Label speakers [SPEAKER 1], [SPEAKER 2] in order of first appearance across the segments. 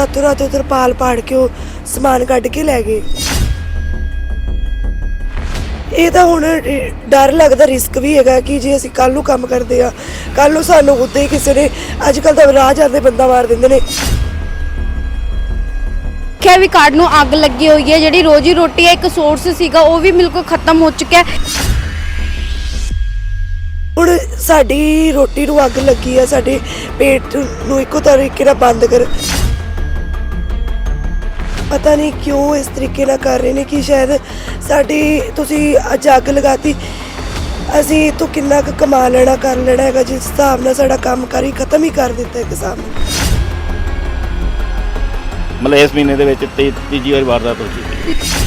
[SPEAKER 1] ਰਾਤੋਂ ਰਾਤ ਤਰਪਾਲ ਪਾੜ ਕੇ ਉਹ ਸਮਾਨ ਕੱਢ ਕੇ ਲੈ ਗਏ। ਇਹ ਤਾਂ ਹੁਣ ਡਰ ਲੱਗਦਾ ਰਿਸਕ ਵੀ ਹੈਗਾ ਕਿ ਜੇ ਅਸੀਂ ਕੱਲ ਨੂੰ ਕੰਮ ਕਰਦੇ ਆ ਕੱਲ ਨੂੰ ਸਾਨੂੰ ਉੱਤੇ ਕਿਸੇ ਨੇ ਅੱਜ ਕੱਲ ਤਾਂ ਰਾਹ ਜਾਂਦੇ ਬੰਦਾ ਮਾਰ ਦਿੰਦੇ ਨੇ।
[SPEAKER 2] ਕਿਹਾ ਵੀ ਕਾਰਡ ਨੂੰ ਅੱਗ ਲੱਗੀ ਹੋਈ ਹੈ ਜਿਹੜੀ ਰੋਜੀ ਰੋਟੀ ਹੈ ਇੱਕ ਸੋਰਸ ਸੀਗਾ ਉਹ ਵੀ ਬਿਲਕੁਲ ਖਤਮ ਹੋ ਚੁੱਕਿਆ ਹੈ।
[SPEAKER 1] ਹੁਣ ਸਾਡੀ ਰੋਟੀ ਨੂੰ ਅੱਗ ਲੱਗੀ ਆ ਸਾਡੇ ਪੇਟ ਨੂੰ ਇੱਕੋ ਤਰੀਕੇ ਨਾਲ ਬੰਦ ਕਰ। ਪਤਾ ਨਹੀਂ ਕਿਉਂ ਇਸ ਤਰੀਕੇ ਨਾਲ ਕਰ ਰਹੇ ਨੇ ਕਿ ਸ਼ਾਇਦ ਸਾਡੀ ਤੁਸੀਂ ਅੱਜ ਅੱਗ ਲਗਾਤੀ ਅਸੀਂ ਤੋਂ ਕਿੰਨਾ ਕੁ ਕਮਾ ਲੈਣਾ ਕਰ ਲੈਣਾ ਹੈਗਾ ਜਿਸ ਹਿਸਾਬ ਨਾਲ ਸਾਡਾ ਕੰਮ ਕਰ ਹੀ ਖਤਮ ਹੀ ਕਰ ਦਿੱਤਾ ਇੱਕ ਹਿਸਾਬ ਨਾਲ
[SPEAKER 3] ਮਤਲਬ ਇਸ ਮਹੀਨੇ ਦੇ ਵਿੱਚ ਤੀ- ਤੀਜੀ ਵਾਰ ਵਾਰਦਾਤ ਹੋ ਚੁੱਕੀ ਹੈ।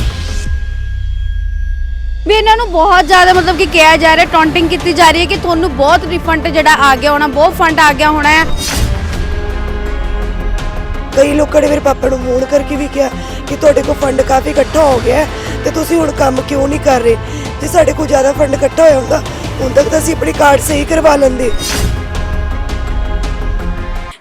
[SPEAKER 2] ਵੀ ਇਹਨਾਂ ਨੂੰ ਬਹੁਤ ਜ਼ਿਆਦਾ ਮਤਲਬ ਕਿ ਕਿਹਾ ਜਾ ਰਿਹਾ ਟੌਂਟਿੰਗ ਕੀਤੀ ਜਾ ਰਹੀ ਹੈ ਕਿ ਤੁਹਾਨੂੰ ਬਹੁਤ ਰਿਫੰਡ ਜਿਹੜਾ ਆ ਗਿਆ ਹੋਣਾ ਬਹੁਤ ਫੰਡ ਆ ਗਿਆ ਹੋਣਾ ਹੈ।
[SPEAKER 1] ਕਈ ਲੋਕਾਂ ਨੇ ਮੇਰੇ ਪਾਪਾ ਨੂੰ ਫੋਨ ਕਰਕੇ ਵੀ ਕਿਹਾ ਕਿ ਤੁਹਾਡੇ ਕੋਲ ਫੰਡ ਕਾਫੀ ਇਕੱਠਾ ਹੋ ਗਿਆ ਹੈ ਤੇ ਤੁਸੀਂ ਹੁਣ ਕੰਮ ਕਿਉਂ ਨਹੀਂ ਕਰ ਰਹੇ? ਜੇ ਸਾਡੇ ਕੋਲ ਜ਼ਿਆਦਾ ਫੰਡ ਇਕੱਠਾ ਹੋਇਆ ਹੁੰਦਾ, ਹੁਣ ਤੱਕ ਤਾਂ ਅਸੀਂ ਆਪਣੀ ਕਾਰਡ ਸਹੀ ਕਰਵਾ ਲੈਂਦੇ।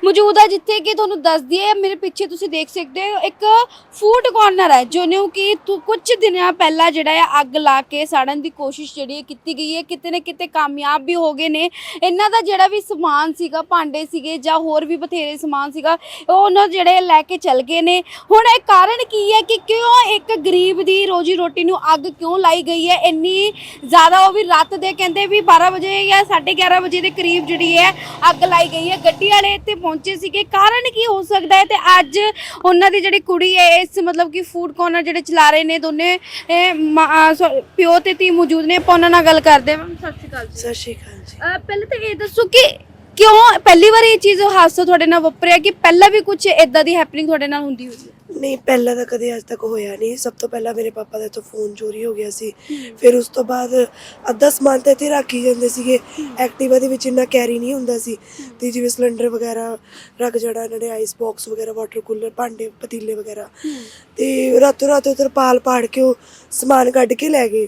[SPEAKER 2] ਮੌਜੂਦ ਹੈ ਜਿੱਥੇ ਕਿ ਤੁਹਾਨੂੰ ਦੱਸ ਦਈਏ, ਮੇਰੇ ਪਿੱਛੇ ਤੁਸੀਂ ਦੇਖ ਸਕਦੇ ਹੋ, ਇੱਕ ਫੂਡ ਕਾਰਨਰ ਹੈ ਜਿਹਨੂੰ ਕਿ ਤੁ- ਕੁਝ ਦਿਨਾਂ ਪਹਿਲਾਂ ਜਿਹੜਾ ਆ, ਅੱਗ ਲਾ ਕੇ ਸਾੜਨ ਦੀ ਕੋਸ਼ਿਸ਼ ਜਿਹੜੀ ਹੈ ਕੀਤੀ ਗਈ ਹੈ। ਕਿਤੇ ਨਾ ਕਿਤੇ ਕਾਮਯਾਬ ਵੀ ਹੋ ਗਏ ਨੇ। ਇਹਨਾਂ ਦਾ ਜਿਹੜਾ ਵੀ ਸਮਾਨ ਸੀਗਾ, ਭਾਂਡੇ ਸੀਗੇ ਜਾਂ ਹੋਰ ਵੀ ਬਥੇਰੇ ਸਮਾਨ ਸੀਗਾ, ਉਹ ਉਹਨਾਂ ਜਿਹੜੇ ਲੈ ਕੇ ਚਲ ਗਏ ਨੇ। ਹੁਣ ਇਹ ਕਾਰਨ ਕੀ ਹੈ ਕਿ ਕਿਉਂ ਇੱਕ ਗਰੀਬ ਦੀ ਰੋਜੀ ਰੋਟੀ ਨੂੰ ਅੱਗ ਕਿਉਂ ਲਾਈ ਗਈ ਹੈ? ਇੰਨੀ ਜ਼ਿਆਦਾ ਉਹ ਵੀ ਰਾਤ ਦੇ ਕਹਿੰਦੇ ਵੀ 12 ਵਜੇ ਜਾਂ 11:30 ਵਜੇ ਦੇ ਕਰੀਬ ਜਿਹੜੀ ਹੈ, ਅੱਗ ਲਾਈ ਗਈ ਹੈ। ਗੱਡੀ ਵਾਲੇ ਇੱਥੇ ਪਹੁੰਚੇ ਸੀਗੇ। ਕਾਰਨ ਕੀ ਹੋ ਸਕਦਾ ਹੈ ਤੇ ਅੱਜ ਉਹਨਾਂ ਦੀ ਜਿਹੜੀ ਕੁੜੀ ਹੈ ਇਸ ਮਤਲਬ ਕਿ ਫੂਡ ਕਾਰਨਰ ਜਿਹੜੇ ਚਲਾ ਰਹੇ ਨੇ ਦੋਨੇ ਇਹ ਮਾਂ- ਅਹ ਸੋ- ਪਿਓ ਤੇ ਧੀ ਮੌਜੂਦ ਨੇ। ਆਪਾਂ ਉਹਨਾਂ ਨਾਲ ਗੱਲ ਕਰਦੇ ਹਾਂ। ਸਤਿ ਸ਼੍ਰੀ ਅਕਾਲ ਜੀ।
[SPEAKER 1] ਸਤਿ ਸ਼੍ਰੀ ਅਕਾਲ ਜੀ।
[SPEAKER 2] ਅਹ ਪਹਿਲਾਂ ਤਾਂ ਇਹ ਦੱਸੋ ਕਿ ਕਿਉਂ ਪਹਿਲੀ ਵਾਰ ਇਹ ਚੀਜ਼ ਹਾਦਸਾ ਤੁਹਾਡੇ ਨਾਲ ਵਾਪਰਿਆ ਕਿ ਪਹਿਲਾਂ ਵੀ ਕੁਝ ਇਦਾਂ ਦੀ ਹੈਪਨਿੰਗ ਤੁਹਾਡੇ ਨਾਲ ਹੁੰਦੀ ਹੋਈ ਹੈ?
[SPEAKER 1] ਨਹੀਂ ਪਹਿਲਾਂ ਤਾਂ ਕਦੇ ਅੱਜ ਤੱਕ ਹੋਇਆ ਨਹੀਂ। ਸਭ ਤੋਂ ਪਹਿਲਾਂ ਮੇਰੇ ਪਾਪਾ ਦਾ ਤੋਂ ਫੋਨ ਚੋਰੀ ਹੋ ਗਿਆ ਸੀ। ਫਿਰ ਉਸ ਤੋਂ ਬਾਅਦ ਅੱਧਾ ਸਮਾਨ ਤਾਂ ਇੱਥੇ ਰੱਖੀ ਜਾਂਦੇ ਸੀਗੇ। ਐਕਟਿਵਾ ਦੇ ਵਿੱਚ ਇੰਨਾ ਕੈਰੀ ਨਹੀਂ ਹੁੰਦਾ ਸੀ। ਤੇ ਜਿਵੇਂ ਸਿਲੰਡਰ ਵਗੈਰਾ ਰੱਖ ਜੜਾ ਇਹਨਾਂ ਨੇ ਆਈਸ ਬਾਕਸ ਵਗੈਰਾ ਵਾਟਰ ਕੂਲਰ ਭਾਂਡੇ ਪਤੀਲੇ ਵਗੈਰਾ। ਤੇ ਰਾਤੋਂ ਰਾਤ ਤਰਪਾਲ ਪਾੜ ਕੇ ਉਹ ਸਮਾਨ ਕੱਢ ਕੇ ਲੈ ਗਏ।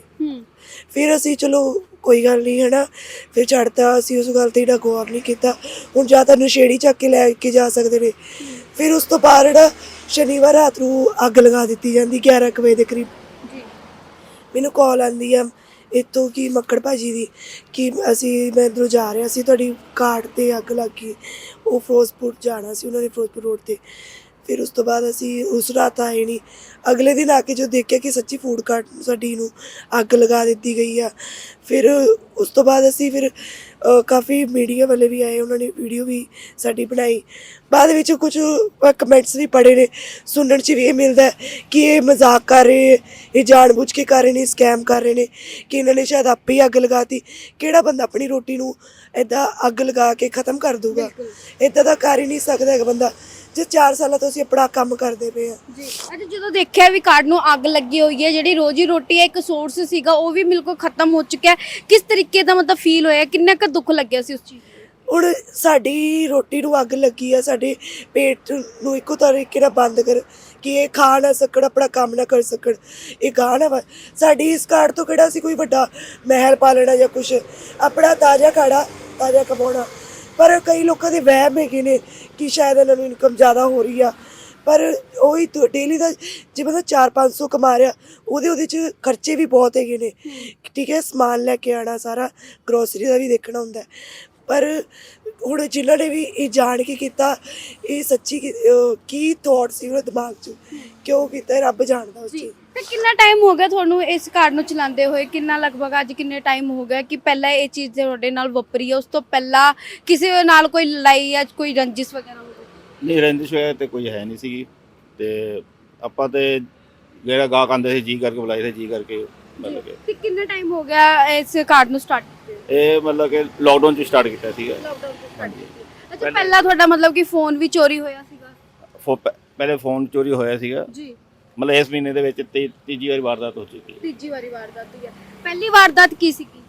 [SPEAKER 1] ਫਿਰ ਅਸੀਂ ਚਲੋ ਕੋਈ ਗੱਲ ਨਹੀਂ ਹਨਾ। ਫਿਰ ਛੱਡਤਾ ਅਸੀਂ ਉਸ ਗੱਲ ਤੇ ਜਿਹੜਾ ਗੌਰ ਨਹੀਂ ਕੀਤਾ। ਹੁਣ ਜਾਂ ਤਾਂ ਨਸ਼ੇੜੀ ਚੱਕ ਕੇ ਲੈ ਕੇ ਜਾ ਸਕਦੇ ਨੇ। ਫਿਰ ਉਸ ਤੋਂ ਬਾਅਦ ਜਿਹੜਾ ਸ਼ਨੀਵਾਰ ਰਾਤ ਨੂੰ ਅੱਗ ਲਗਾ ਦਿੱਤੀ ਜਾਂਦੀ 11 ਕੁ ਵਜੇ ਦੇ ਕਰੀਬ। ਮੈਨੂੰ ਕਾਲ ਆਂਦੀ ਆ ਇੱਥੋਂ ਕੀ ਮੱਕੜ ਭਾਜੀ ਦੀ ਕਿ ਅਸੀਂ ਮੈਂ ਇੱਧਰੋਂ ਜਾ ਰਿਹਾ ਸੀ ਤੁਹਾਡੀ ਕਾਰਡ ਤੇ ਅੱਗ ਲੱਗ ਗਈ। ਉਹ ਫਿਰੋਜ਼ਪੁਰ ਜਾਣਾ ਸੀ ਉਹਨਾਂ ਨੇ ਫਿਰੋਜ਼ਪੁਰ ਰੋਡ ਤੇ। ਫਿਰ ਉਸ ਤੋਂ ਬਾਅਦ ਅਸੀਂ ਉਸ ਰਾਤ ਆਏ ਨਹੀਂ ਅਗਲੇ ਦਿਨ ਆ ਕੇ ਜੋ ਦੇਖਿਆ ਕਿ ਸੱਚੀ ਫੂਡ ਕਾਰਟ ਸਾਡੀ ਨੂੰ ਅੱਗ ਲਗਾ ਦਿੱਤੀ ਗਈ ਆ। ਫਿਰ ਉਸ ਤੋਂ ਬਾਅਦ ਅਸੀਂ ਫਿਰ ਕਾਫੀ ਮੀਡੀਆ ਵਾਲੇ ਵੀ ਆਏ ਉਹਨਾਂ ਨੇ ਵੀਡੀਓ ਵੀ ਸਾਡੀ ਬਣਾਈ। ਬਾਅਦ ਵਿੱਚ ਕੁਝ ਕਮੈਂਟਸ ਵੀ ਪੜੇ ਨੇ ਸੁਣਨ ਚ ਵੀ ਇਹ ਮਿਲਦਾ ਕਿ ਇਹ ਮਜ਼ਾਕ ਕਰ ਰਹੇ ਇਹ ਜਾਣਬੁੱਝ ਕੇ ਕਰ ਰਹੇ ਨੇ ਸਕੈਮ ਕਰ ਰਹੇ ਨੇ ਕਿ ਇਹਨਾਂ ਨੇ ਸ਼ਾਇਦ ਆਪੇ ਹੀ ਅੱਗ ਲਗਾਤੀ। ਕਿਹੜਾ ਬੰਦਾ ਆਪਣੀ ਰੋਟੀ ਨੂੰ ਐਦਾਂ ਅੱਗ ਲਗਾ ਕੇ ਖਤਮ ਕਰ ਦੂਗਾ ਇਦਾਂ ਦਾ ਕਰ ਹੀ ਨਹੀਂ ਸਕਦਾ ਹੈਗਾ ਬੰਦਾ। ਜੇ 4 ਸਾਲਾਂ ਤੋਂ ਅਸੀਂ ਆਪਣਾ ਕੰਮ ਕਰਦੇ ਪਏ ਆ
[SPEAKER 2] ਜੀ ਅੱਜ ਜਦੋਂ ਦੇਖਿਆ ਵੀ ਕਾਰਡ ਨੂੰ ਅੱਗ ਲੱਗੀ ਹੋਈ ਹੈ ਜਿਹੜੀ ਰੋਜੀ ਰੋਟੀ ਹੈ ਇੱਕ ਸੋਰਸ ਸੀਗਾ ਉਹ ਵੀ ਬਿਲਕੁਲ ਖਤਮ ਹੋ ਚੁੱਕਿਆ ਕਿਸ ਤਰੀਕੇ ਦਾ ਮਤਲਬ ਫੀਲ ਹੋਇਆ? ਕਿੰਨਾ ਕੁ ਦੁੱਖ ਲੱਗਿਆ ਸੀ ਉਸ ਚੀਜ਼
[SPEAKER 1] ਹੁਣ ਸਾਡੀ ਰੋਟੀ ਨੂੰ ਅੱਗ ਲੱਗੀ ਆ, ਸਾਡੇ ਪੇਟ ਨੂੰ ਇੱਕੋ ਤਰੀਕੇ ਨਾਲ ਬੰਦ ਕਰ ਕਿ ਇਹ ਖਾ ਨਾ ਸਕਣ, ਆਪਣਾ ਕੰਮ ਨਾ ਕਰ ਸਕਣ। ਇਹ ਗਾਹ ਵਾ- ਸਾਡੀ ਇਸ ਕਾਰਡ ਤੋਂ ਕਿਹੜਾ ਸੀ ਕੋਈ ਵੱਡਾ ਮਹਿਲ ਪਾਲਣਾ ਜਾਂ ਕੁਝ ਆਪਣਾ ਤਾਜ਼ਾ ਖਾਣਾ ਤਾਜ਼ਾ ਕਮਾਉਣਾ। ਪਰ ਕਈ ਲੋਕਾਂ ਦੇ ਵਹਿਮ ਹੈਗੇ ਨੇ ਕਿ ਸ਼ਾਇਦ ਇਹਨਾਂ ਨੂੰ ਇਨਕਮ ਜ਼ਿਆਦਾ ਹੋ ਰਹੀ ਆ। ਪਰ ਉਹੀ ਡੇਲੀ ਦਾ ਜੇ ਬੰਦਾ 4-500 ਕਮਾ ਰਿਹਾ ਉਹਦੇ ਉਹਦੇ ਚ ਖਰਚੇ ਵੀ ਬਹੁਤ ਹੈਗੇ ਨੇ। ਠੀਕ ਹੈ ਸਮਾਨ ਲੈ ਕੇ ਆਣਾ ਸਾਰਾ ਗਰੋਸਰੀ ਦਾ ਵੀ ਦੇਖਣਾ ਹੁੰਦਾ। ਪਰ ਹੁਣ ਜਿਨ੍ਹਾਂ ਨੇ ਵੀ ਇਹ ਜਾਣ ਕੇ ਕੀਤਾ ਇਹ ਸੱਚੀ ਕੀ- ਥੋਟ ਸੀ ਉਹਨਾਂ ਦਿਮਾਗ 'ਚ? ਕਿਉਂ ਕੀਤਾ ਰੱਬ ਜਾਣਦਾ ਉਸ ਚੀਜ਼
[SPEAKER 2] ਤੇ ਕਿੰਨਾ ਟਾਈਮ ਹੋ ਗਿਆ ਤੁਹਾਨੂੰ ਇਸ ਕਾਰਡ ਨੂੰ ਚਲਾਉਂਦੇ ਹੋਏ? ਕਿੰਨਾ ਲਗਭਗ ਅੱਜ ਕਿੰਨੇ ਟਾਈਮ ਹੋ ਗਿਆ ਕਿ ਪਹਿਲਾਂ ਇਹ ਚੀਜ਼ ਤੁਹਾਡੇ ਨਾਲ ਵਾਪਰੀ ਹੈ ਉਸ ਤੋਂ ਪਹਿਲਾਂ ਕਿਸੇ ਨਾਲ ਕੋਈ ਲੜਾਈ ਜਾਂ ਕੋਈ ਰੰਜਿਸ਼ ਵਗੈਰਾ
[SPEAKER 3] ਨਹੀਂ ਰੰਜਿਸ਼ ਵਗੈਰਾ ਤੇ ਕੋਈ ਹੈ ਨਹੀਂ ਸੀਗੀ। ਤੇ ਆਪਾਂ ਤੇ ਜਿਹੜਾ ਗਾਹਕ ਆਂਦੇ ਸੀ ਜੀ ਕਰਕੇ ਬੁਲਾਏ ਸੀ ਜੀ ਕਰਕੇ ਮਤਲਬ ਕਿ
[SPEAKER 2] ਤੇ ਕਿੰਨਾ ਟਾਈਮ ਹੋ ਗਿਆ ਇਸ ਕਾਰਡ ਨੂੰ ਸਟਾਰਟ ਕੀਤੇ?
[SPEAKER 3] ਇਹ ਮਤਲਬ ਕਿ ਲੋਕਡਾਊਨ ਚ ਸਟਾਰਟ ਕੀਤਾ ਸੀਗਾ।
[SPEAKER 2] ਲਾਕਡਾਊਨ ਤੋਂ start
[SPEAKER 3] ਹਾਂਜੀ।
[SPEAKER 2] ਕੀਤੇ। ਅੱਛਾ ਪਹਿਲਾਂ ਤੁਹਾਡਾ ਮਤਲਬ ਕਿ ਫੋਨ ਵੀ ਚੋਰੀ ਹੋਇਆ ਸੀਗਾ?
[SPEAKER 3] ਫੋ- ਪ- ਪਹਿਲੇ ਫੋਨ ਚੋਰੀ ਹੋਇਆ ਸੀਗਾ।
[SPEAKER 2] ਜੀ।
[SPEAKER 3] ਮਤਲਬ ਇਸ ਮਹੀਨੇ ਦੇ ਵਿੱਚ ਤੀ- ਤੀਜੀ ਵਾਰ ਵਾਰਦਾਤ ਹੋ ਚੁੱਕੀ ਹੈ।
[SPEAKER 2] ਤੀਜੀ ਵਾਰੀ ਵਾਰਦਾਤ ਹੋਈ ਹੈ। ਪਹਿਲੀ ਵਾਰਦਾਤ ਕੀ ਸੀਗੀ?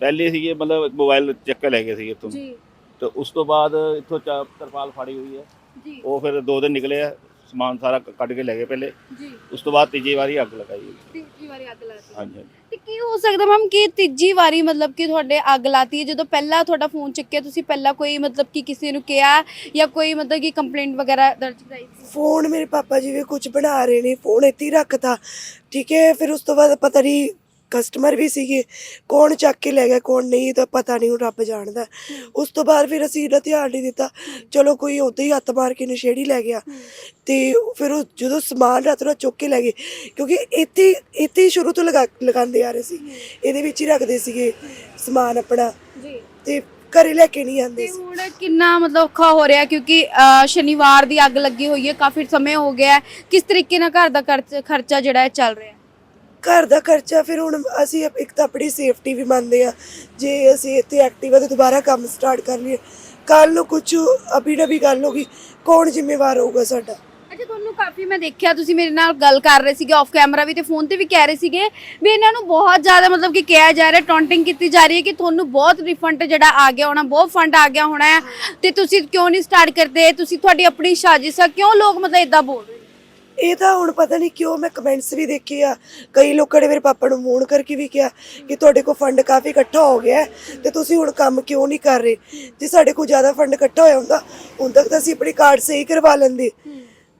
[SPEAKER 3] ਪਹਿਲੇ ਸੀਗੇ ਮਤਲਬ ਮੋਬਾਈਲ ਚੱਕ ਕੇ ਲੈ ਗਏ ਸੀਗੇ ਇੱਥੋਂ।
[SPEAKER 2] ਜੀ।
[SPEAKER 3] ਤੇ ਉਸ ਤੋਂ ਬਾਅਦ ਇੱਥੋਂ ਚਾ- ਤਰਪਾਲ ਫਾੜੀ ਹੋਈ ਹੈ।
[SPEAKER 2] ਜੀ।
[SPEAKER 3] ਉਹ ਫਿਰ ਦੋ ਦਿਨ ਨਿਕਲੇ ਆ ਸਮਾਨ ਸਾਰਾ ਕ- ਕੱਢ ਕੇ ਲੈ ਗਏ ਪਹਿਲੇ।
[SPEAKER 2] ਜੀ।
[SPEAKER 3] ਉਸ ਤੋਂ ਬਾਅਦ ਤੀਜੀ ਵਾਰੀ ਅੱਗ ਲਗਾਈ
[SPEAKER 2] ਤੀਜੀ ਵਾਰੀ ਅੱਗ ਲਾਤੀ।
[SPEAKER 3] ਹਾਂਜੀ ਹਾਂਜੀ।
[SPEAKER 2] ਤੇ ਕੀ ਹੋ ਸਕਦਾ ਮੈਮ ਕਿ ਤੀਜੀ ਵਾਰੀ ਮਤਲਬ ਕਿ ਤੁਹਾਡੇ ਅੱਗ ਲਾਤੀ ਹੈ? ਜਦੋਂ ਪਹਿਲਾਂ ਤੁਹਾਡਾ ਫੋਨ ਚੱਕਿਆ ਤੁਸੀਂ ਪਹਿਲਾਂ ਕੋਈ ਮਤਲਬ ਕਿ ਕਿਸੇ ਨੂੰ ਕਿਹਾ ਜਾਂ ਕੋਈ ਮਤਲਬ ਕਿ ਕੰਪਲੇਂਟ ਵਗੈਰਾ ਦਰਜ ਕਰਾਈ ਸੀ?
[SPEAKER 1] ਫੋਨ ਮੇਰੇ ਪਾਪਾ ਜੀ ਵੀ ਕੁਝ ਬਣਾ ਰਹੇ ਨੇ ਫੋਨ ਇੱਥੇ ਹੀ ਰੱਖਤਾ। ਠੀਕ ਹੈ ਫਿਰ ਉਸ ਤੋਂ ਬਾਅਦ ਪਤਾ ਨਹੀਂ ਕਸਟਮਰ ਵੀ ਸੀਗੇ ਕੌਣ ਚੱਕ ਕੇ ਲੈ ਗਿਆ ਕੌਣ ਨਹੀਂ ਤਾਂ ਪਤਾ ਨਹੀਂ ਉਹ ਰੱਬ ਜਾਣਦਾ। ਉਸ ਤੋਂ ਬਾਅਦ ਫਿਰ ਅਸੀਂ ਇਹਦਾ ਧਿਆਨ ਨਹੀਂ ਦਿੱਤਾ। ਚਲੋ ਕੋਈ ਉੱਦਾਂ ਹੀ ਹੱਥ ਮਾਰ ਕੇ ਨਸ਼ੇੜੀ ਲੈ ਗਿਆ। ਤੇ ਫਿਰ ਉਹ ਜਦੋਂ ਸਮਾਨ ਰਾਤ ਨੂੰ ਚੁੱਕ ਕੇ ਲੈ ਗਏ ਕਿਉਂਕਿ ਇੱਥੇ ਇੱਥੇ ਹੀ ਸ਼ੁਰੂ ਤੋਂ ਲਗਾ ਲਗਾਉਂਦੇ ਆ ਰਹੇ ਸੀ। ਇਹਦੇ ਵਿੱਚ ਹੀ ਰੱਖਦੇ ਸੀਗੇ ਸਮਾਨ ਆਪਣਾ।
[SPEAKER 2] ਜੀ।
[SPEAKER 1] ਤੇ ਘਰੇ ਲੈ ਕੇ ਨਹੀਂ ਆਉਂਦੇ
[SPEAKER 2] ਤੇ
[SPEAKER 1] ਸੀ।
[SPEAKER 2] ਹੁਣ ਕਿੰਨਾ ਮਤਲਬ ਔਖਾ ਹੋ ਰਿਹਾ ਕਿਉਂਕਿ ਅਹ, ਸ਼ਨੀਵਾਰ ਦੀ ਅੱਗ ਲੱਗੀ ਹੋਈ ਹੈ ਕਾਫੀ ਸਮੇਂ ਹੋ ਗਿਆ ਹੈ। ਕਿਸ ਤਰੀਕੇ ਨਾਲ ਘਰ ਦਾ ਖਰਚ- ਖਰਚਾ ਜਿਹੜਾ ਹੈ ਚੱਲ ਰਿਹਾ? ਹੈ
[SPEAKER 1] ਘਰ ਦਾ ਖਰਚਾ ਫਿਰ ਹੁਣ ਅਸੀਂ ਇੱਕ ਤਾਂ ਆਪਣੀ ਸੇਫਟੀ ਵੀ ਮੰਨਦੇ ਆ ਜੇ ਅਸੀਂ ਇੱਥੇ ਐਕਟਿਵਾ ਤੇ ਦੁਬਾਰਾ ਕੰਮ ਸਟਾਰਟ ਕਰ ਲਈਏ। ਕੱਲ ਨੂੰ ਕੁਝ ਅਭੀ ਨਵੀਂ ਗੱਲ ਹੋਗੀ ਕੌਣ ਜ਼ਿੰਮੇਵਾਰ ਹੋਊਗਾ ਸਾਡਾ?
[SPEAKER 2] ਅੱਛਾ, ਤੁਹਾਨੂੰ ਕਾਫੀ ਮੈਂ ਦੇਖਿਆ, ਤੁਸੀਂ ਮੇਰੇ ਨਾਲ ਗੱਲ ਕਰ ਰਹੇ ਸੀਗੇ ਆਫ ਕੈਮਰਾ ਵੀ ਤੇ ਫੋਨ ਤੇ ਵੀ ਕਹਿ ਰਹੇ ਸੀਗੇ। ਵੀ ਇਹਨਾਂ ਨੂੰ ਬਹੁਤ ਜ਼ਿਆਦਾ ਮਤਲਬ ਕਿ ਕਿਹਾ ਜਾ ਰਿਹਾ ਟੌਂਟਿੰਗ ਕੀਤੀ ਜਾ ਰਹੀ ਹੈ ਕਿ ਤੁਹਾਨੂੰ ਬਹੁਤ ਰਿਫੰਡ ਜਿਹੜਾ ਆ ਗਿਆ ਹੋਣਾ, ਬਹੁਤ ਫੰਡ ਆ ਗਿਆ ਹੋਣਾ ਹੈ। ਤੇ ਤੁਸੀਂ ਕਿਉਂ ਨਹੀਂ ਸਟਾਰਟ ਕਰਦੇ? ਤੁਸੀਂ ਤੁਹਾਡੀ ਆਪਣੀ ਸਾਜ਼ਿਸ਼ ਆ, ਕਿਉਂ ਲੋਕ ਮਤਲਬ ਇਦਾਂ ਬੋਲ ਰਹੇ
[SPEAKER 1] ਇਹ ਤਾਂ ਹੁਣ ਪਤਾ ਨਹੀਂ ਕਿਉਂ ਮੈਂ ਕਮੈਂਟਸ ਵੀ ਦੇਖੇ ਆ। ਕਈ ਲੋਕਾਂ ਨੇ ਮੇਰੇ ਪਾਪਾ ਨੂੰ ਫੋਨ ਕਰਕੇ ਵੀ ਕਿਹਾ ਕਿ ਤੁਹਾਡੇ ਕੋਲ ਫੰਡ ਕਾਫੀ ਇਕੱਠਾ ਹੋ ਗਿਆ ਹੈ ਤੇ ਤੁਸੀਂ ਹੁਣ ਕੰਮ ਕਿਉਂ ਨਹੀਂ ਕਰ ਰਹੇ? ਜੇ ਸਾਡੇ ਕੋਲ ਜ਼ਿਆਦਾ ਫੰਡ ਇਕੱਠਾ ਹੋਇਆ ਹੁੰਦਾ, ਹੁਣ ਤੱਕ ਤਾਂ ਅਸੀਂ ਆਪਣੀ ਕਾਰਡ ਸਹੀ ਕਰਵਾ ਲੈਂਦੇ।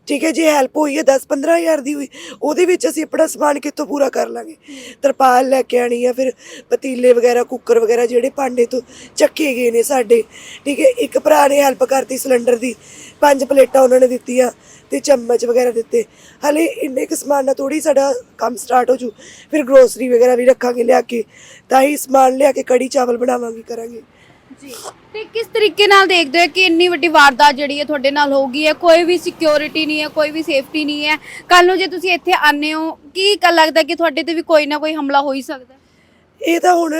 [SPEAKER 1] ਠੀਕ ਹੈ, ਜੇ ਹੈਲਪ ਹੋਈ ਹੈ 10 15000 ਦੀ ਹੋਈ, ਉਹਦੇ ਵਿੱਚ ਅਸੀਂ ਆਪਣਾ ਸਮਾਨ ਕਿੱਥੋਂ ਪੂਰਾ ਕਰ ਲਾਂਗੇ? ਤਰਪਾਲ ਲੈ ਕੇ ਆਣੀ ਆ, ਫਿਰ ਪਤੀਲੇ ਵਗੈਰਾ ਕੁੱਕਰ ਵਗੈਰਾ ਜਿਹੜੇ ਭਾਂਡੇ ਤੋਂ ਚੱਕੇ ਗਏ ਨੇ ਸਾਡੇ। ਠੀਕ ਹੈ, ਇੱਕ ਭਰਾ ਨੇ ਹੈਲਪ ਕਰਤੀ ਸਿਲੰਡਰ ਦੀ, ਪੰਜ ਪਲੇਟਾਂ ਉਹਨਾਂ ਨੇ ਦਿੱਤੀਆਂ। ਤੇ ਚਮਚ ਵਗੈਰਾ ਦਿੱਤੇ। ਹਲੇ ਇੰਨੇ ਕੁ ਸਮਾਨ ਨਾਲ ਥੋੜੀ ਸਾਡਾ ਕੰਮ ਸਟਾਰਟ ਹੋ ਜੂ। ਫਿਰ ਗਰੋਸਰੀ ਵਗੈਰਾ ਵੀ ਰੱਖਾਂਗੇ ਲਿਆ ਕੇ। ਤਾਂ ਹੀ ਸਮਾਨ ਲਿਆ ਕੇ ਕੜੀ ਚਾਵਲ ਬਣਾਵਾਂਗੇ, ਕਰਾਂਗੇ।
[SPEAKER 2] ਜੀ। ਤੇ ਕਿਸ ਤਰੀਕੇ ਨਾਲ ਦੇਖਦੇ ਹੋ ਕਿ ਇੰਨੀ ਵੱਡੀ ਵਾਰਦਾਤ ਜਿਹੜੀ ਹੈ ਤੁਹਾਡੇ ਨਾਲ ਹੋ ਗਈ ਹੈ? ਕੋਈ ਵੀ ਸਿਕਿਉਰਿਟੀ ਨਹੀਂ ਹੈ, ਕੋਈ ਵੀ ਸੇਫਟੀ ਨਹੀਂ ਹੈ। ਕੱਲ ਨੂੰ ਜੇ ਤੁਸੀਂ ਇੱਥੇ ਆਨੇ ਹੋ, ਕੀ ਲੱਗਦਾ ਕਿ ਤੁਹਾਡੇ ਤੇ ਵੀ ਕੋਈ ਨਾ ਕੋਈ ਹਮਲਾ ਹੋ ਹੀ ਸਕਦਾ? ਹੈ?
[SPEAKER 1] ਇਹ ਤਾਂ ਹੁਣ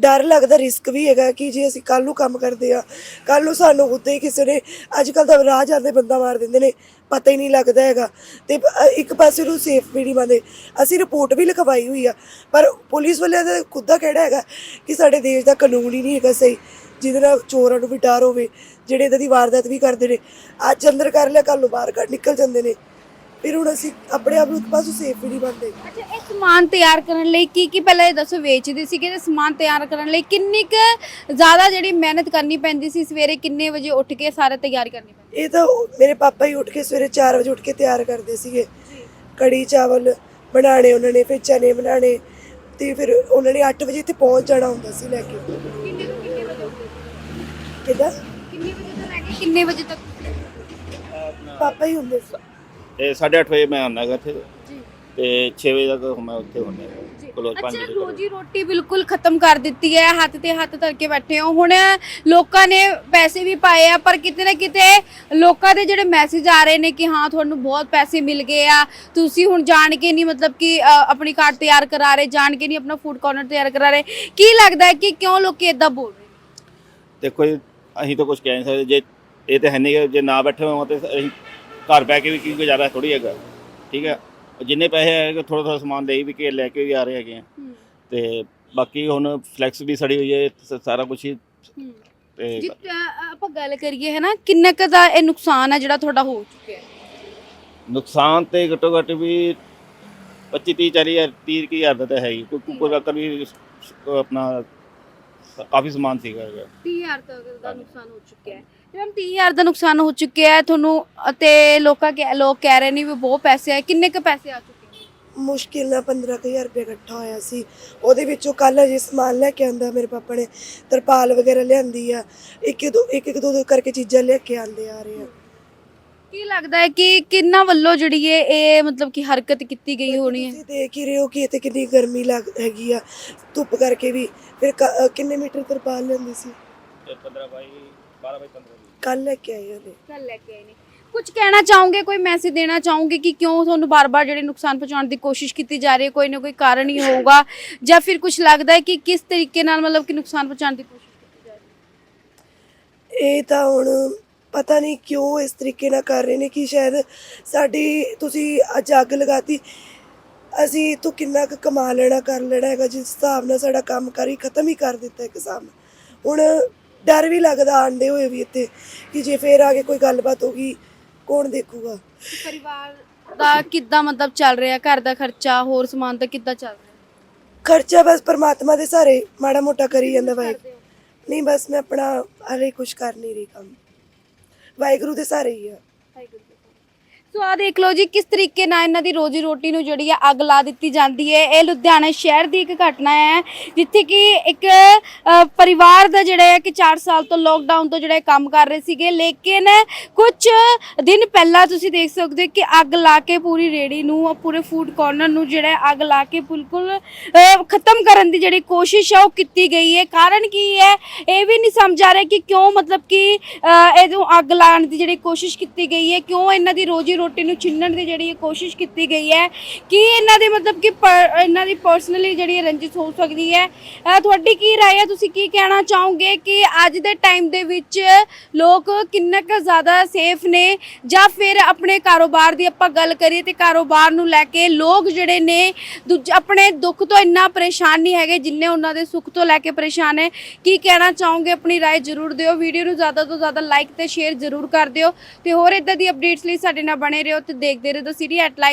[SPEAKER 1] ਡਰ ਲੱਗਦਾ ਰਿਸਕ ਵੀ ਹੈਗਾ ਕਿ ਜੇ ਅਸੀਂ ਕੱਲ ਨੂੰ ਕੰਮ ਕਰਦੇ ਆ ਕੱਲ ਨੂੰ ਸਾਨੂੰ ਉੱਤੇ ਹੀ ਕਿਸੇ ਨੇ ਅੱਜ ਕੱਲ ਤਾਂ ਰਾਹ ਜਾਂਦੇ ਬੰਦਾ ਮਾਰ ਦਿੰਦੇ ਨੇ, ਪਤਾ ਹੀ ਨਹੀਂ ਲੱਗਦਾ ਹੈਗਾ। ਤੇ ਇੱਕ ਪਾਸੇ ਨੂੰ ਸੇਫ ਵੀ ਨਹੀਂ ਮੰਨਦੇ। ਅਸੀਂ ਰਿਪੋਰਟ ਵੀ ਲਿਖਵਾਈ ਹੋਈ ਆ, ਪਰ ਪੁਲਿਸ ਵਾਲਿਆਂ ਦਾ ਖੁਦ ਦਾ ਕਿਹੜਾ ਹੈਗਾ ਕਿ ਸਾਡੇ ਦੇਸ਼ ਦਾ ਕਾਨੂੰਨ ਹੀ ਨਹੀਂ ਹੈਗਾ ਸਹੀ, ਜਿਹਦੇ ਨਾਲ ਚੋਰਾਂ ਨੂੰ ਵੀ ਡਰ ਹੋਵੇ, ਜਿਹੜੇ ਇਦਾਂ ਦੀ ਵਾਰਦਾਤ ਵੀ ਕਰਦੇ ਨੇ। ਅੱਜ ਅੰਦਰ ਕਰ ਲਿਆ ਕੱਲ ਨੂੰ ਬਾਹਰ ਕੱਢ, ਨਿਕਲ ਜਾਂਦੇ ਨੇ। ਫਿਰ ਹੁਣ ਅਸੀਂ ਆਪਣੇ ਆਪ ਨੂੰ ਇੱਕ ਪਾਸੋਂ ਸੇਫ ਵੀ ਨਹੀਂ ਬੰਦੇ
[SPEAKER 2] ਅੱਛਾ ਇਹ ਸਮਾਨ ਤਿਆਰ ਕਰਨ ਲਈ ਕੀ ਕੀ ਪਹਿਲਾਂ ਇਹ ਦੱਸੋ ਵੇਚਦੇ ਸੀਗੇ ਤੇ ਸਮਾਨ ਤਿਆਰ ਕਰਨ ਲਈ ਕਿੰਨੀ ਕੁ ਜ਼ਿਆਦਾ ਜਿਹੜੀ ਮਿਹਨਤ ਕਰਨੀ ਪੈਂਦੀ ਸੀ ਸਵੇਰੇ ਕਿੰਨੇ ਵਜੇ ਉੱਠ ਕੇ ਸਾਰੇ ਤਿਆਰੀ ਕਰਨੀ ਪੈਂਦੀ
[SPEAKER 1] ਇਹ ਤਾਂ ਉਹ- ਮੇਰੇ ਪਾਪਾ ਹੀ ਉੱਠ ਕੇ ਸਵੇਰੇ 4 ਵਜੇ ਉੱਠ ਕੇ ਤਿਆਰ ਕਰਦੇ ਸੀਗੇ। ਕੜੀ ਚਾਵਲ ਬਣਾਣੇ ਉਹਨਾਂ ਨੇ ਫਿਰ ਚਨੇ ਬਣਾਣੇ ਤੇ ਫਿਰ ਉਹਨਾਂ ਨੇ 8 ਵਜੇ ਇੱਥੇ ਪਹੁੰਚ ਜਾਣਾ ਹੁੰਦਾ ਸੀ ਲੈ ਕੇ।
[SPEAKER 2] ਕਿੰਨੇ ਤੋਂ ਕਿੰਨੇ ਵਜੇ ਉੱਠਦੇ
[SPEAKER 1] ਕਿੱਦਾਂ?
[SPEAKER 2] ਕਿੰਨੇ ਵਜੇ ਤੋਂ ਲੈ ਕੇ ਕਿੰਨੇ ਵਜੇ ਤੱਕ?
[SPEAKER 1] ਪਾਪਾ ਹੀ ਹੁੰਦੇ ਸੀ।
[SPEAKER 3] ਤੇ 8:30 ਵਜੇ ਮੈਂ ਆਉਂਦਾ ਗਾ ਇੱਥੇ।
[SPEAKER 2] ਜੀ।
[SPEAKER 3] ਤੇ 6 ਵਜੇ ਤੱਕ ਮੈਂ ਉੱਥੇ ਹੁੰਦਾ ਹਾਂ ਕਲੋਜ਼ ਪੰਜ
[SPEAKER 2] ਅੱਛਾ
[SPEAKER 3] ਵਜੇ
[SPEAKER 2] ਰੋਜੀ ਰੋਟੀ ਬਿਲਕੁਲ ਖਤਮ ਕਰ ਦਿੱਤੀ ਹੈ ਹੱਥ ਤੇ ਹੱਥ ਧਰ ਕੇ ਬੈਠੇ ਹੋ। ਹੁਣ ਲੋਕਾਂ ਨੇ ਪੈਸੇ ਵੀ ਪਾਏ ਆ ਪਰ ਕਿਤੇ ਨਾ ਕਿਤੇ ਲੋਕਾਂ ਦੇ ਜਿਹੜੇ ਮੈਸੇਜ ਆ ਰਹੇ ਨੇ ਕਿ ਹਾਂ ਤੁਹਾਨੂੰ ਬਹੁਤ ਪੈਸੇ ਮਿਲ ਗਏ ਆ। ਤੁਸੀਂ ਹੁਣ ਜਾਣ ਕੇ ਨਹੀਂ ਮਤਲਬ ਕਿ ਅ, ਆਪਣੀ ਕਾਰਡ ਤਿਆਰ ਕਰਾ ਰਹੇ ਜਾਣ ਕੇ ਨਹੀਂ ਆਪਣਾ ਫੂਡ ਕਾਰਨਰ ਤਿਆਰ ਕਰਾ ਰਹੇ। ਕੀ ਲੱਗਦਾ ਹੈ ਕਿ ਕਿਉਂ ਲੋਕੀ ਇਦਾਂ ਬੋਲ ਰਹੇ
[SPEAKER 3] ਦੇਖੋ ਜੀ, ਅਸੀਂ ਤਾਂ ਕੁਝ ਕਹਿ ਨਹੀਂ ਸਕਦੇ। ਜੇ ਇਹ ਤੇ ਹੈ ਨਹੀਂ ਗੇ, ਜੇ ਨਾ ਬੈਠੇ ਹੋਵਾਂ ਤੇ ਅਸੀਂ ਘਰ ਬੈ ਕੇ ਵੀ ਕੀ ਗੁਜ਼ਾਰਾ ਥੋੜੀ ਹੈਗਾ ਠੀਕ ਹੈ? ਜਿੰਨੇ ਪੈਸੇ ਆਏਗੇ ਥੋੜਾ ਥੋੜਾ ਸਮਾਨ ਲਈ ਵੀ ਕੇ ਲੈ ਕੇ ਵੀ ਆ ਰਹੇ ਹੈਗੇ ਆ। ਤੇ ਬਾਕੀ ਹੁਣ ਫਲੈਕਸ ਵੀ ਸੜੀ ਹੋਈ ਹੈ ਸ- ਸਾਰਾ ਕੁਝ ਹੀ ਤੇ
[SPEAKER 2] ਜਿੱਤ ਆਪਾਂ ਗੱਲ ਕਰੀਏ ਹੈ ਨਾ ਕਿੰਨਾ ਕੁ ਦਾ ਇਹ ਨੁਕਸਾਨ ਹੈ ਜਿਹੜਾ ਤੁਹਾਡਾ ਹੋ ਚੁੱਕਿਆ? ਹੈ
[SPEAKER 3] ਨੁਕਸਾਨ ਤੇ ਘੱਟੋ ਘੱਟ ਵੀ 25 30 40 ਹਜ਼ਾਰ 30 ਕੁ ਹਜ਼ਾਰ ਦਾ ਤਾਂ ਹੈ ਹੀ ਕੋਈ ਕੁੱਕਰ ਕਾਕਰ ਵੀ ਸ- ਆਪਣਾ ਕਾਫੀ ਸਮਾਨ ਸੀਗਾ ਹੈਗਾ।
[SPEAKER 2] 30000 ਤੱਕ ਦਾ ਨੁਕਸਾਨ ਹੋ ਚੁੱਕਿਆ ਹੈ। ਤੇ ਮੈਮ 30000 ਦਾ ਨੁਕਸਾਨ ਹੋ ਚੁੱਕਿਆ ਹੈ ਤੁਹਾਨੂੰ ਅਤੇ ਲੋਕਾਂ ਕਹਿ ਲੋਕ ਕਹਿ ਰਹੇ ਨੇ ਵੀ ਬਹੁਤ ਪੈਸੇ ਆ ਕਿੰਨੇ ਕ ਪੈਸੇ ਆ ਚੁੱਕੇ ਨੇ?
[SPEAKER 1] ਮੁਸ਼ਕਿਲ ਨਾਲ 15000 ਰੁਪਏ ਇਕੱਠਾ ਹੋਇਆ ਸੀ। ਉਹਦੇ ਵਿੱਚੋਂ ਕੱਲ ਅਜੇ ਸਮਾਨ ਲੈ ਕੇ ਆਂਦਾ ਮੇਰੇ ਪਾਪਾ ਨੇ ਤਰਪਾਲ ਵਗੈਰਾ ਲਿਆਂਦੀ ਆ। ਇੱਕ ਇੱਕ ਦੋ ਇੱਕ ਇੱਕ ਦੋ ਦੋ ਕਰਕੇ ਚੀਜ਼ਾਂ ਲੈ ਕੇ ਆਂਦੇ ਆ ਰਹੇ ਆ।
[SPEAKER 2] ਕੀ ਲੱਗਦਾ ਹੈ ਕਿ ਕਿੰਨਾ ਵੱਲੋਂ ਜਿਹੜੀ ਹੈ ਇਹ ਮਤਲਬ ਕਿ ਹਰਕਤ ਕੀਤੀ ਗਈ ਹੋਣੀ ਹੈ?
[SPEAKER 1] ਤੁਸੀਂ ਦੇਖ ਹੀ ਰਹੇ ਹੋ ਕਿ ਇੱਥੇ ਕਿੰਨੀ ਗਰਮੀ ਲੱਗ ਹੈਗੀ ਆ ਧੁੱਪ ਕਰਕੇ ਵੀ। ਫਿਰ ਕ- ਅ, ਕਿੰਨੇ ਮੀਟਰ ਤਰਪਾਲ ਲੈਂਦੀ ਸੀ?
[SPEAKER 3] 15 ਬਾਈ 12 ਬਾਈ 15
[SPEAKER 1] ਕੱਲ ਲੈ ਕੇ ਆਏ ਉਹਨੇ
[SPEAKER 2] ਕੱਲ ਲੈ ਕੇ ਆਏ ਨੇ। ਕੁਝ ਕਹਿਣਾ ਚਾਹੋਗੇ ਕੋਈ ਮੈਸੇਜ ਦੇਣਾ ਚਾਹੋਗੇ ਕਿ ਕਿਉਂ ਤੁਹਾਨੂੰ ਬਾਰ-ਬਾਰ ਜਿਹੜੇ ਨੁਕਸਾਨ ਪਹੁੰਚਾਉਣ ਦੀ ਕੋਸ਼ਿਸ਼ ਕੀਤੀ ਜਾ ਰਹੀ ਹੈ? ਕੋਈ ਨਾ ਕੋਈ ਕਾਰਨ ਹੀ ਹੋਊਗਾ। ਜਾਂ ਫਿਰ ਕੁਝ ਲੱਗਦਾ ਹੈ ਕਿ ਕਿਸ ਤਰੀਕੇ ਨਾਲ ਮਤਲਬ ਕਿ ਨੁਕਸਾਨ ਪਹੁੰਚਾਉਣ ਦੀ ਕੋਸ਼ਿਸ਼ ਕੀਤੀ ਜਾ ਰਹੀ ਹੈ?
[SPEAKER 1] ਇਹ ਤਾਂ ਹੁਣ ਪਤਾ ਨਹੀਂ ਕਿਉਂ ਇਸ ਤਰੀਕੇ ਨਾਲ ਕਰ ਰਹੇ ਨੇ ਕਿ ਸ਼ਾਇਦ ਸਾਡੀ ਤੁਸੀਂ ਅੱਜ ਅੱਗ ਲਗਾਤੀ ਅਸੀਂ ਤੋਂ ਕਿੰਨਾ ਕੁ ਕਮਾ ਲੈਣਾ ਕਰ ਲੈਣਾ ਹੈਗਾ ਜਿਸ ਹਿਸਾਬ ਨਾਲ ਸਾਡਾ ਕੰਮ ਕਰ ਹੀ ਖਤਮ ਹੀ ਕਰ ਦਿੱਤਾ ਇੱਕ ਹਿਸਾਬ ਨਾਲ ਹੁਣ ਡਰ ਵੀ ਲੱਗਦਾ ਆਂਦੇ ਹੋਏ ਵੀ ਇੱਥੇ ਕਿ ਜੇ ਫੇਰ ਆ ਕੇ ਕੋਈ ਗੱਲਬਾਤ ਹੋ ਗਈ ਕੌਣ ਦੇਖੂਗਾ?
[SPEAKER 2] ਪਰਿਵਾਰ ਦਾ ਕਿੱਦਾਂ ਮਤਲਬ ਚੱਲ ਰਿਹਾ? ਘਰ ਦਾ ਖਰਚਾ ਹੋਰ ਸਮਾਨ ਦਾ ਕਿੱਦਾਂ ਚੱਲ ਰਿਹਾ?
[SPEAKER 1] ਖਰਚਾ ਬਸ ਪਰਮਾਤਮਾ ਦੇ ਸਾਰੇ ਮਾੜਾ ਮੋਟਾ ਕਰੀ ਜਾਂਦਾ ਵਾਹਿਗੁਰੂ ਨਹੀਂ ਬਸ ਮੈਂ ਆਪਣਾ ਹਲੇ ਕੁਝ ਕਰ ਨਹੀਂ ਰਹੀ ਕੰਮ। ਵਾਹਿਗੁਰੂ ਦੇ ਸਾਰੇ ਹੀ ਆ
[SPEAKER 2] ਸੋ ਆ ਦੇਖ ਲਓ ਜੀ ਕਿਸ ਤਰੀਕੇ ਨਾਲ ਇਹਨਾਂ ਦੀ ਰੋਜੀ ਰੋਟੀ ਨੂੰ ਜਿਹੜੀ ਆ ਅੱਗ ਲਾ ਦਿੱਤੀ ਜਾਂਦੀ ਹੈ। ਇਹ ਲੁਧਿਆਣਾ ਸ਼ਹਿਰ ਦੀ ਇੱਕ ਘਟਨਾ ਹੈ ਜਿੱਥੇ ਕਿ ਇੱਕ ਅ, ਪਰਿਵਾਰ ਦਾ ਜਿਹੜਾ ਹੈ ਕਿ 4 ਸਾਲ ਤੋਂ ਲੋਕਡਾਊਨ ਤੋਂ ਜਿਹੜਾ ਇਹ ਕੰਮ ਕਰ ਰਹੇ ਸੀਗੇ। ਲੇਕਿਨ ਕੁਝ ਦਿਨ ਪਹਿਲਾਂ ਤੁਸੀਂ ਦੇਖ ਸਕਦੇ ਹੋ ਕਿ ਅੱਗ ਲਾ ਕੇ ਪੂਰੀ ਰੇੜੀ ਨੂੰ ਔਰ ਪੂਰੇ ਫੂਡ ਕਾਰਨਰ ਨੂੰ ਜਿਹੜਾ ਹੈ ਅੱਗ ਲਾ ਕੇ ਬਿਲਕੁਲ ਅ, ਖਤਮ ਕਰਨ ਦੀ ਜਿਹੜੀ ਕੋਸ਼ਿਸ਼ ਹੈ ਉਹ ਕੀਤੀ ਗਈ ਹੈ। ਕਾਰਨ ਕੀ ਹੈ? ਇਹ ਵੀ ਨਹੀਂ ਸਮਝ ਆ ਰਿਹਾ ਕਿ ਕਿਉਂ ਮਤਲਬ ਕਿ ਅ, ਇਹਨੂੰ ਅੱਗ ਲਾਉਣ ਦੀ ਜਿਹੜੀ ਕੋਸ਼ਿਸ਼ ਕੀਤੀ ਗਈ ਹੈ ਕਿਉਂ ਇਹਨਾਂ ਦੀ ਰੋਜੀ ਰੋਟੀ ਨੂੰ ਛਿੰਨਣ ਦੀ ਜਿਹੜੀ ਕੋਸ਼ਿਸ਼ ਕੀਤੀ ਗਈ ਹੈ, ਕਿ ਇਹਨਾਂ ਦੇ ਮਤਲਬ ਕਿ ਪਰ- ਇਹਨਾਂ ਦੀ ਪਰਸਨਲੀ ਜਿਹੜੀ ਰੰਜਿਤ ਹੋ ਸਕਦੀ ਹੈ? ਤੁਹਾਡੀ ਕੀ ਰਾਏ ਹੈ? ਤੁਸੀਂ ਕੀ ਕਹਿਣਾ ਚਾਹੋਗੇ ਕਿ ਅੱਜ ਦੇ ਟਾਈਮ ਦੇ ਵਿੱਚ ਲੋਕ ਕਿੰਨਾ ਕੁ ਜ਼ਿਆਦਾ ਸੇਫ ਨੇ? ਜਾਂ ਫਿਰ ਆਪਣੇ ਕਾਰੋਬਾਰ ਦੀ ਆਪਾਂ ਗੱਲ ਕਰੀਏ ਤੇ ਕਾਰੋਬਾਰ ਨੂੰ ਲੈ ਕੇ ਲੋਕ ਜਿਹੜੇ ਨੇ, ਦੂਜੇ, ਆਪਣੇ ਦੁੱਖ ਤੋਂ ਇੰਨਾ ਪਰੇਸ਼ਾਨ ਨਹੀਂ ਹੈਗੇ ਜਿੰਨੇ ਉਹਨਾਂ ਦੇ ਸੁੱਖ ਤੋਂ ਲੈ ਕੇ ਪਰੇਸ਼ਾਨ ਹੈ। ਕੀ ਕਹਿਣਾ ਚਾਹੋਗੇ? ਆਪਣੀ ਰਾਏ ਜ਼ਰੂਰ ਦਿਓ। ਵੀਡੀਓ ਨੂੰ ਜ਼ਿਆਦਾ ਤੋਂ ਜ਼ਿਆਦਾ ਲਾਈਕ ਤੇ ਸ਼ੇਅਰ ਜ਼ਰੂਰ ਕਰ ਦਿਓ। ਤੇ ਹੋਰ ਇਦਾਂ ਦੀ ਅਪਡੇਟਸ ਲਈ ਸਾਡੇ ਨਾਲ ਬਣੇ ਰਹੋ ਤੇ ਦੇਖਦੇ ਰਹੋ ਦ ਸਿਟੀ ਹੈਡਲਾਈਨ